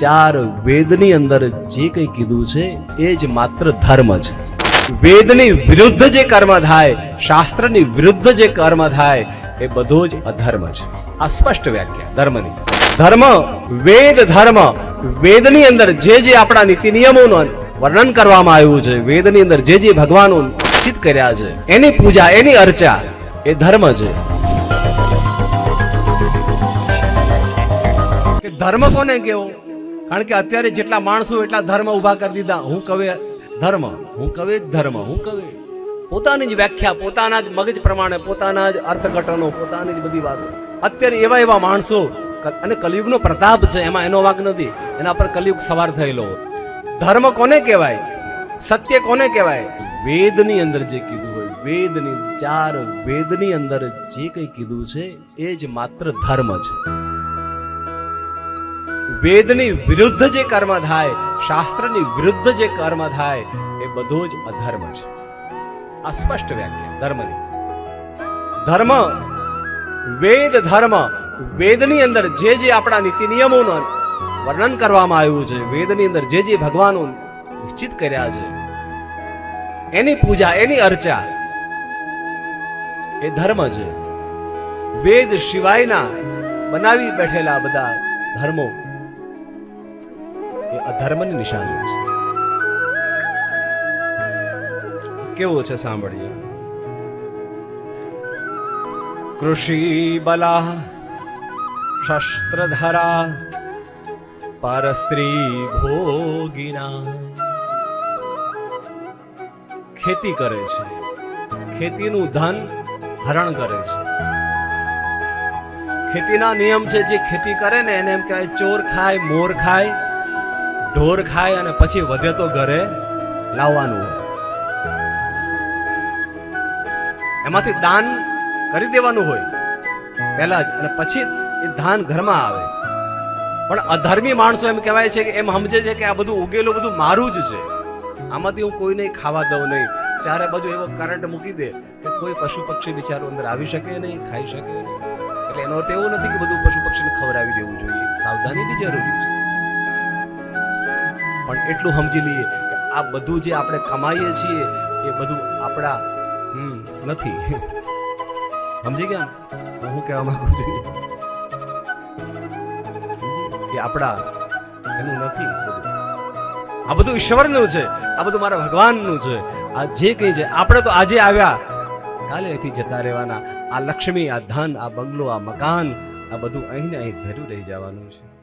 ચાર વેદની અંદર જે કંઈ કીધું છે, એ જ માત્ર ધર્મ છે. વેદની વિરુદ્ધ જે કર્મ થાય, શાસ્ત્રની વિરુદ્ધ જે કર્મ થાય, એ બધો જ અધર્મ છે. આ સ્પષ્ટ વ્યાખ્યા, ધર્મની. ધર્મ, વેદ ધર્મ, વેદની અંદર જે જે આપણા નીતિ નિયમોનું વર્ણન કરવામાં આવ્યું છે, વેદની અંદર જે જે ભગવાનો નિશ્ચિત કર્યા છે, એની પૂજા, એની અર્ચા, એ ધર્મ છે. ધર્મ કોને કેવો? કારણ કે અત્યારે જેટલા માણસો એટલા ધર્મ ઊભા કરી દીધા. હું કવે ધર્મ, હું કવે ધર્મ, હું કવે. પોતાની જ વ્યાખ્યા, પોતાના જ મગજ પ્રમાણે, પોતાના જ અર્થઘટનો, પોતાની જ બધી વાતો. અત્યારે એવા એવા માણસો અને કલયુગનો પ્રતાપ છે, એમાં એનો વાંક નથી. એના પર કલયુગ સવાર થયેલો ધર્મ કોને કહેવાય? સત્ય કોને કહેવાય? વેદની અંદર જે કીધું હોય, વેદની, ચાર વેદની અંદર જે કંઈ કીધું છે, એ જ માત્ર ધર્મ છે. વેદની વિરુદ્ધ જે કર્મ થાય, શાસ્ત્રની વિરુદ્ધ જે કર્મ થાય, એ બધું જ અધર્મ છે. આ સ્પષ્ટ વ્યાખ્યા, ધર્મની. ધર્મ, વેદ ધર્મ, વેદની અંદર જે જે આપણા નીતિ નિયમોનું વર્ણન કરવામાં આવ્યું છે, વેદની અંદર જે જે ભગવાનો નિશ્ચિત કર્યા છે, એની પૂજા, એની અર્ચા, એ ધર્મ છે. વેદ સિવાયના બનાવી બેઠેલા બધા ધર્મો એ અધર્મની નિશાની છે. કેવો છે સાંભળીએ? કૃષિ, બલા, શસ્ત્રધરા, પરસ્ત્રી, ભોગીના. ખેતી કરે છે. ખેતીનું ધન હરણ કરે છે. ખેતીના નિયમ છે, જે ખેતી કરે ને એને એમ કહેવાય ચોર ખાય, મોર ખાય. ઢોર ખાય અને પછી વધે તો ઘરે લાવવાનું હોય. એમાંથી દાન કરી દેવાનું હોય. પહેલા જ. અને પછી એ ધાન ઘરમાં આવે. પણ અધર્મી માણસો એમ કહેવાય છે કે એમ સમજે છે કે આ બધું ઉગેલું બધું મારું જ છે. આમાંથી હું કોઈને ખાવા દઉં નહીં. ચારે બાજુ એવો કરંટ મૂકી દે કે કોઈ પશુ પક્ષી બિચારો અંદર આવી શકે નહીં, ખાઈ શકે નહીં. એટલે એનો અર્થ એવો નથી કે બધું પશુ પક્ષીને ખવડાવી દેવું જોઈએ. સાવધાની બી જરૂરી છે. પણ એટલું સમજી લઈએ કે આ બધું જે આપણે કમાઈએ છીએ, એ બધું આપણા નથી. સમજી ગયા તો હું કહેવા માંગુ છું? કે આપણા, એનું નથી. આ બધું ઈશ્વરનું છે. આ બધું મારા ભગવાનનું છે. આ જે કંઈ છે, આપણે તો આજે આવ્યા. કાલે અહીંથી જતા રહેવાના. આ લક્ષ્મી, આ ધન, આ બંગલો, આ મકાન, આ બધું અહીં ને અહીં ધર્યું રહી જવાનું છે.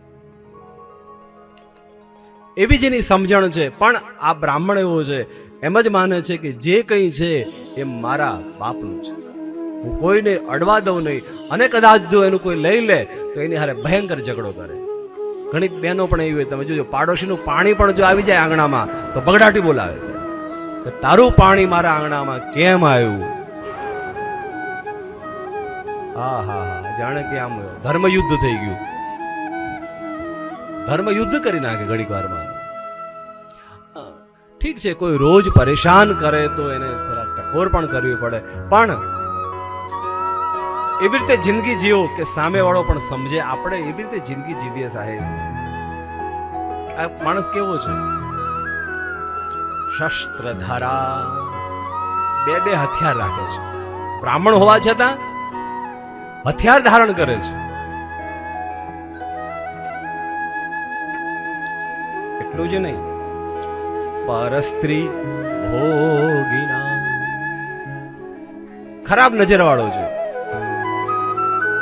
એવી જેની સમજણ છે. પણ આ બ્રાહ્મણ એવો છે. એમ જ માને છે કે જે કંઈ છે એ મારા બાપનું છે. હું કોઈને અડવા દઉં નહીં. અને કદાચ જો એનું કોઈ લઈ લે, તો એની હારે ભયંકર ઝઘડો કરે. ઘણી બહેનો પણ એવી હોય. તમે જોજો, પાડોશીનું પાણી પણ જો આવી જાય આંગણામાં, તો બગડાટી બોલાવે છે. કે તારું પાણી મારા આંગણામાં કેમ આવ્યું? હા હા હા. જાણે કે આમ ધર્મ યુદ્ધ થઈ ગયું. ધર્મ યુદ્ધ કરી નાખે ઘડીક વારમાં. ઠીક છે, કોઈ રોજ પરેશાન કરે તો એને થોડા ટકોર પણ કરવી પડે. પણ એવી રીતે જિંદગી જીવો કે સામે વાળો પણ સમજે, આપણે એવી રીતે જિંદગી જીવીએ સાહેબ. આ માણસ કેવો છે? શસ્ત્ર ધારા બે બે હથિયાર રાખે છે. બ્રાહ્મણ હોવા છતાં હથિયાર ધારણ કરે છે. એટલું જ નહીં. પરસ્ત્રી ભોગીના. ખરાબ નજર વાળો છે.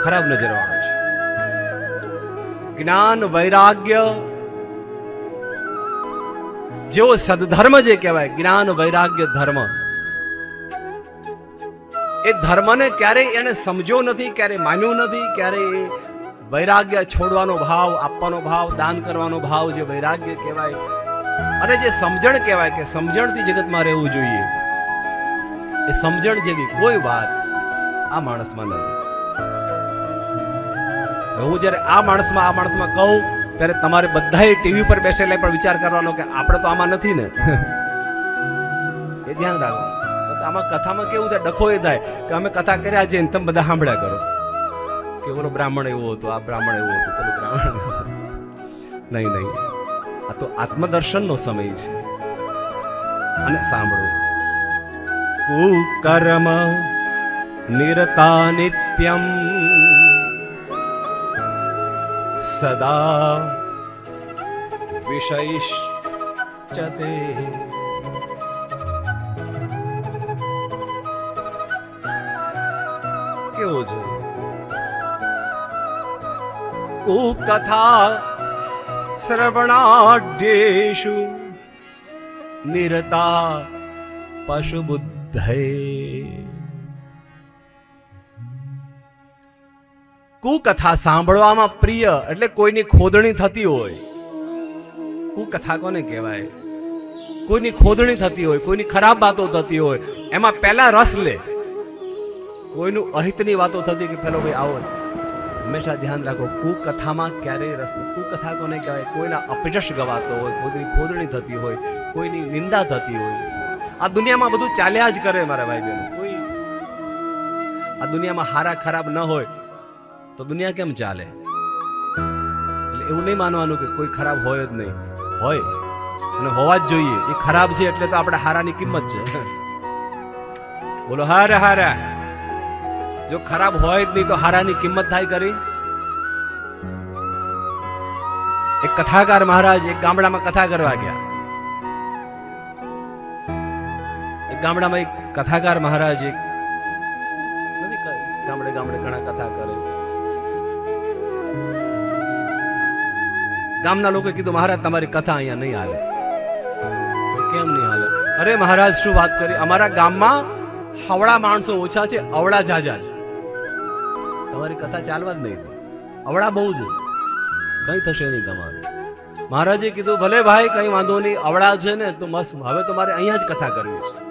ખરાબ નજર વાળો છે. જ્ઞાન વૈરાગ્ય જેવો સદધર્મ જે કહેવાય જ્ઞાન વૈરાગ્ય ધર્મ એ ધર્મને ક્યારેય એને સમજ્યો નથી ક્યારેય માન્યો નથી ક્યારેય એ વૈરાગ્ય છોડવાનો ભાવ, આપવાનો ભાવ, દાન કરવાનો ભાવ જે વૈરાગ્ય કહેવાય, અને જે સમજણ કહેવાય કે સમજણથી જગતમાં રહેવું જોઈએ. એ સમજણ જેવી કોઈ વાત આ માણસમાં નથી. હું જ્યારે આ માણસમાં આ માણસમાં કહું, ત્યારે તમારે બધાએ ટીવી પર બેસેલા પણ વિચાર કરવાનો કે આપણે તો આમાં નથી ને. એ ધ્યાન રાખો. આમાં કથામાં કેવું થાય ડખો એ થાય કે અમે કથા કર્યા છે તમે બધા સાંભળ્યા કરો. કે ઓલો બ્રાહ્મણ એવો હતો, આ બ્રાહ્મણ એવો હતો, પેલો બ્રાહ્મણ. નહીં નહીં. આ તો આત્મદર્શનનો સમય છે. અને સાંભળો. કુકર્મ નિરતા નિત્યમ સદા વિષયિષ્યતે કેવો છે? કુકથા શ્રવણાઢ્યેષુ નિરતા પશુબુદ્ધય કુકથા સાંભળવામાં પ્રિય એટલે કોઈની ખોદણી થતી હોય, કુકથા કોને કહેવાય? કોઈની ખોદણી થતી હોય, કોઈની ખરાબ વાતો થતી હોય, એમાં પહેલા રસ લે. કોઈનું અહિતની વાતો થતી કે, પેલો ભાઈ આવો હંમેશા ધ્યાન રાખો, કુકથામાં ક્યારેય રસ. કુકથા કોને કહેવાય? કોઈના અપજશ ગવાતો હોય, કોઈની ખોદણી થતી હોય, કોઈની નિંદા થતી હોય. આ દુનિયામાં બધું ચાલ્યા જ કરે મારા ભાઈ બહેનો કોઈ આ દુનિયામાં હારા ખરાબ ન હોય, તો દુનિયા કેમ ચાલે? એટલે એવું નહીં માનવાનું કે કોઈ ખરાબ હોય જ નહીં. હોય. અને હોવા જ જોઈએ. એ ખરાબ છે એટલે તો આપણે હારાની કિંમત છે. બોલો, હારા હારા. જો ખરાબ હોય જ નહીં તો હારાની કિંમત થાય કરી એક કથાકાર મહારાજ એક ગામડામાં કથા કરવા ગયા. એક ગામડામાં એક કથાકાર મહારાજ એક ગામડે ગામડે ઘણા કથા કરે. ગામના લોકોએ કીધું, મહારાજ, તમારી કથા અહીંયા નહીં હાલે કેમ નહીં હાલે અરે મહારાજ, શું વાત કરી? અમારા ગામમાં હવળા માણસો ઓછા છે, અવળા જાજા છે. તમારી કથા ચાલવા જ નહીં અવળા બહુ છે. કઈ થશે નહીં તમારે. મહારાજે કીધું, ભલે ભાઈ, કઈ વાંધો નહીં, અવળા છે ને, તો મસ્ત. હવે તો મારે અહીંયા જ કથા કરવી છે.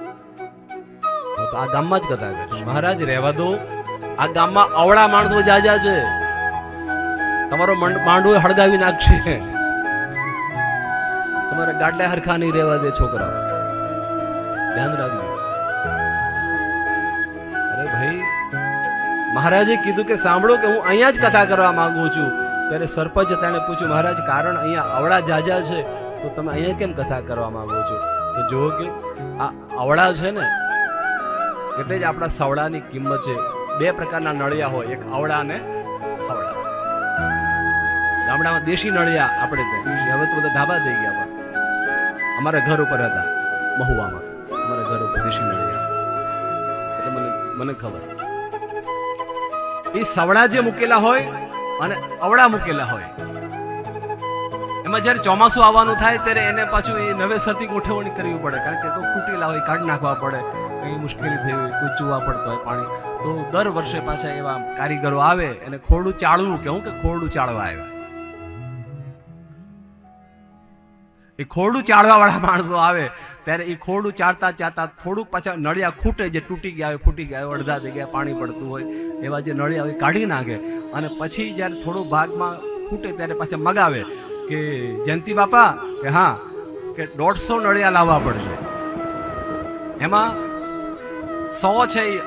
તો આ ગામમાં જ કથા કરીશ. મહારાજ, રહેવા દો. આ ગામમાં અવળા માણસો જાજા છે. તમારો મંડ- માંડવો હળગાવી નાખશે. તમારા ગાડલા હરખા નહીં રહેવા દે છોકરા ધ્યાન રાખજો. મહારાજે કીધું કે સાંભળો કે હું અહીંયા જ કથા કરવા માંગુ છું. ત્યારે સરપંચ તેને પૂછ્યું, મહારાજ, કારણ અહીંયા અવળા જાજા છે, તો તમે અહીંયા કેમ કથા કરવા માંગો છો? તો જુઓ કે આ અવળા છે ને, એટલે જ આપણા સવડાની કિંમત છે. બે પ્રકારના નળિયા હોય, એક અવળા ને અવળા ગામડામાં દેશી નળિયા આપણે હવે તો બધા ધાબા થઈ ગયા અમારા ઘર ઉપર હતા, મહુવામાં. અમારા ઘર ઉપર દેશી નળિયા. એટલે મને મને ખબર. એ સવડા જે મૂકેલા હોય અને અવળા મૂકેલા હોય. એમાં જ્યારે ચોમાસું આવવાનું થાય ત્યારે એને પાછું એ નવેસરથી ગોઠવણી કરવી પડે, કારણ કે તો ખૂટેલા હોય, કાઢ નાખવા પડે કંઈ મુશ્કેલી થઈ હોય, કોઈ ચૂવા પડતો હોય પાણી. તો દર વર્ષે પાછા એવા કારીગરો આવે, એને ખોરડું ચાળવું, કે હું કે ખોરડું ચાળવા આવ્યા. એ ખોરડું ચાળવા વાળા માણસો આવે, ત્યારે એ ખોરડું ચાળતા ચાળતા થોડુંક પાછા નળિયા ખૂટે જે તૂટી ગયા હોય ફૂટી ગયા હોય, અડધા જગ્યાએ પાણી પડતું હોય, એવા જે નળિયા હોય કાઢી નાખે. અને પછી જ્યારે થોડું ભાગમાં ખૂટે ત્યારે પાછા મગાવે કે જયંતિ બાપા, કે હા, કે દોઢસો નળિયા લાવવા પડશે. એમાં સો છે એ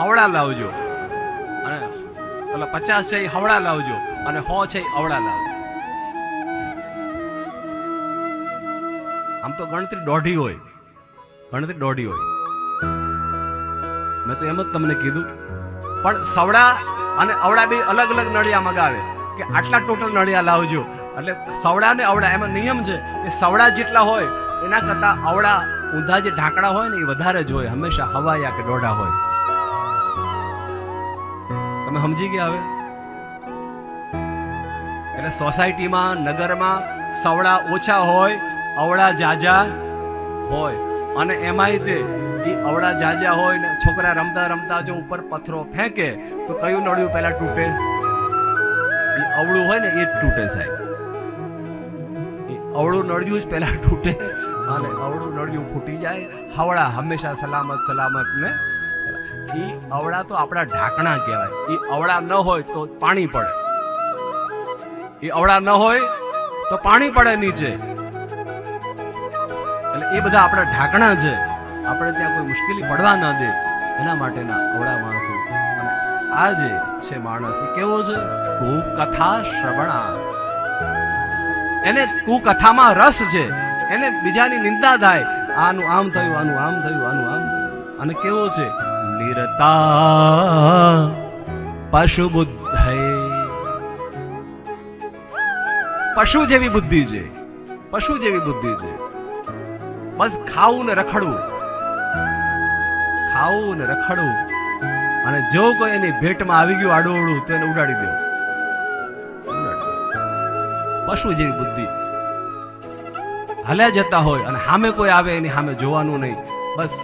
હવડા લાવજો. અને પેલા પચાસ છે એ હવડા લાવજો. અને સો છે એ અવડા લાવજો. આમ તો ગણતરી દોઢી હોય. ગણતરી દોઢી હોય. મેં તો એમ જ તમને કીધું. પણ સવડા અને અવડા બે અલગ અલગ નળિયા મગાવે. કે આટલા ટોટલ નળિયા લાવજો. એટલે સવડા ને અવડા, એમાં નિયમ છે કે સવડા જેટલા હોય, એના કરતાં અવળા ઊંધા જે ઢાંકણા હોય ને એ વધારે જ હોય. હંમેશા હવાયા કે દોઢા હોય. તમે સમજી ગયા હવે? એટલે સોસાયટીમાં નગરમાં સવડા ઓછા હોય અવળા જાજા હોય. અને એમાંય તે એ અવળા જાજા હોય ને છોકરા રમતા રમતા જો ઉપર પથ્થરો ફેંકે, તો કયું નળિયું પહેલા તૂટે? એ અવળું હોય ને, એ જ તૂટે સાહેબ. એ અવળું નળિયું જ પહેલા તૂટે. અને અવળું નળિયું ફૂટી જાય, હવળા હંમેશા સલામત સલામત ને એ અવળા તો આપણા ઢાંકણા કહેવાય. એ અવળા ન હોય તો પાણી પડે. એ અવળા ન હોય તો પાણી પડે નીચે. એ બધા આપણા ઢાંકણા છે. આપણે ત્યાં કોઈ મુશ્કેલી પડવા ન દે. એના માટેના અવળા માણસો. અને આ જે છે માણસ, એ કેવો છે? કથા શ્રવણા. એને કુકથામાં રસ છે. એને બીજાની નિંદા થાય. આનું આમ થયું, આનું આમ થયું, આનું આમ અને કેવો છે? નિરતા પશુ બુદ્ધય પશુ જેવી બુદ્ધિ છે. પશુ જેવી બુદ્ધિ છે. બસ ખાવું ને રખડવું. ખાવું ને રખડવું. અને જો કોઈ એની ભેટમાં આવી ગયું આડું તો એને ઉડાડી દો પશુ જેવી બુદ્ધિ. હલ્યા જતા હોય અને સામે કોઈ આવે, એની સામે જોવાનું નહીં. બસ